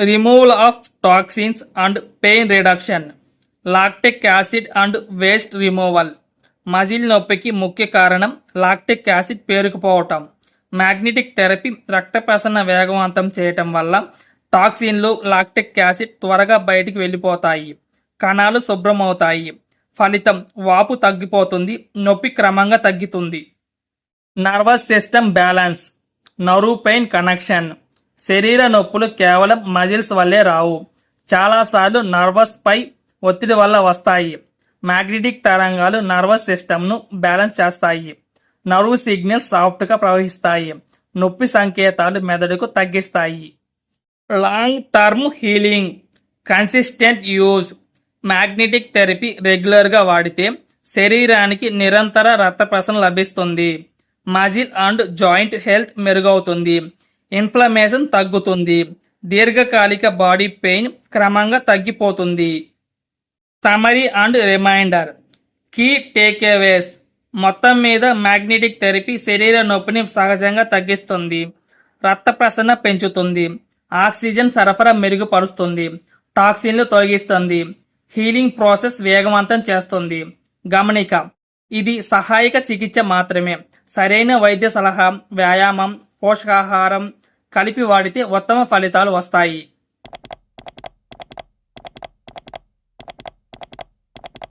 Removal of toxins and pain reduction lactic acid and waste removal muscle నొప్పికి ముఖ్య కారణం lactic acid పేరుకుపోవటం. Magnetic therapy రక్త ప్రసరణ వేగవంతం చేయటం వల్ల టాక్సిన్లు లాక్టిక్ యాసిడ్ త్వరగా బయటికి వెళ్ళిపోతాయి. కణాలు శుభ్రమవుతాయి. ఫలితం వాపు తగ్గిపోతుంది నొప్పి క్రమంగా తగ్గుతుంది. నర్వస్ సిస్టమ్ బ్యాలెన్స్ నరు పెయిన్ కనెక్షన్ శరీర నొప్పులు కేవలం మజిల్స్ వల్లే రావు. చాలాసార్లు నర్వస్ పై ఒత్తిడి వల్ల వస్తాయి. మ్యాగ్నెటిక్ తరంగాలు నర్వస్ సిస్టమ్ను బ్యాలెన్స్ చేస్తాయి. నర్వ్ సిగ్నల్ సాఫ్ట్గా ప్రవహిస్తాయి. నొప్పి సంకేతాలు మెదడుకు తగ్గిస్తాయి. Long term healing consistent use magnetic therapy రెగ్యులర్గా వాడితే శరీరానికి నిరంతర రక్త ప్రసరణ లభిస్తుంది. మజిల్ అండ్ జాయింట్ హెల్త్ మెరుగవుతుంది. ఇన్ఫ్లమేషన్ తగ్గుతుంది. దీర్ఘకాలిక బాడీ పెయిన్ క్రమంగా తగ్గిపోతుంది. Summary and reminder. Key takeaways. మొత్తం మీద మ్యాగ్నెటిక్ థెరపీ శరీర నొప్పిని సహజంగా తగ్గిస్తుంది. రక్త ప్రసరణ పెంచుతుంది. ఆక్సిజన్ సరఫరా మెరుగుపరుస్తుంది. టాక్సిన్లు తొలగిస్తుంది. హీలింగ్ ప్రాసెస్ వేగవంతం చేస్తుంది. గమనిక. ఇది సహాయక చికిత్స మాత్రమే. సరైన వైద్య సలహా వ్యాయామం పోషకాహారం కలిపి వాడితే ఉత్తమ ఫలితాలు వస్తాయి.